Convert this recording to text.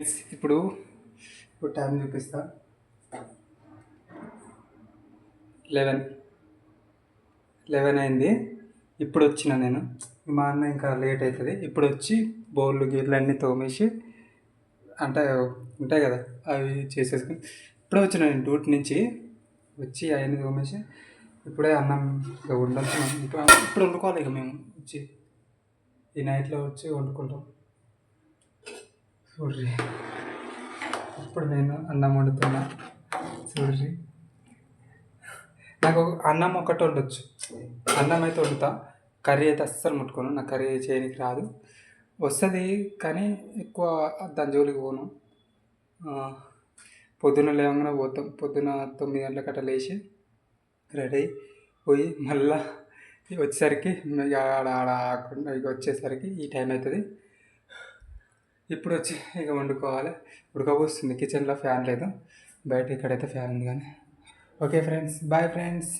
ఇప్పుడు ఇప్పుడు టైం చూపిస్తా. లెవెన్ లెవెన్ అయింది. ఇప్పుడు వచ్చిన నేను. మా అన్న ఇంకా లేట్ అవుతుంది ఇప్పుడు వచ్చి బౌళ్ళు గీళ్ళు అన్నీ తోమేసి అంటే ఉంటాయి కదా అవి చేసేసుకుని. ఇప్పుడే వచ్చిన నేను డ్యూటీ నుంచి వచ్చి అవన్నీ తోమేసి ఇప్పుడే అన్నం ఇక వండుతున్నాం ఇప్పుడు ఇప్పుడు వండుకోవాలి ఇక మేము. వచ్చి ఈ నైట్లో వచ్చి వండుకుంటాం. చూడ్రి ఇప్పుడు నేను అన్నం వండుతున్నా చూడ్రి నాకు అన్నం ఒకటి వండొచ్చు అన్నం అయితే వండుతా కర్రీ అయితే అస్సలు ముట్టుకోను నాకు కర్రీ చేయడానికి రాదు వస్తుంది కానీ ఎక్కువ దాని జోలికి పోను పొద్దున పొద్దున్న లేవగానే పోతాం పొద్దున తొమ్మిది గంటలకు అట్లా లేచి రెడీ పోయి మళ్ళా వచ్చేసరికి ఇక ఆడ ఆడ ఆడకుండా ఇక వచ్చేసరికి ఈ టైం అవుతుంది ఇప్పుడు వచ్చి ఇక వండుకోవాలి. ఉడకపోస్తుంది కిచెన్లో ఫ్యాన్ లేదు. బయట ఇక్కడైతే ఫ్యాన్ ఉంది కానీ. Okay friends. Boy friends.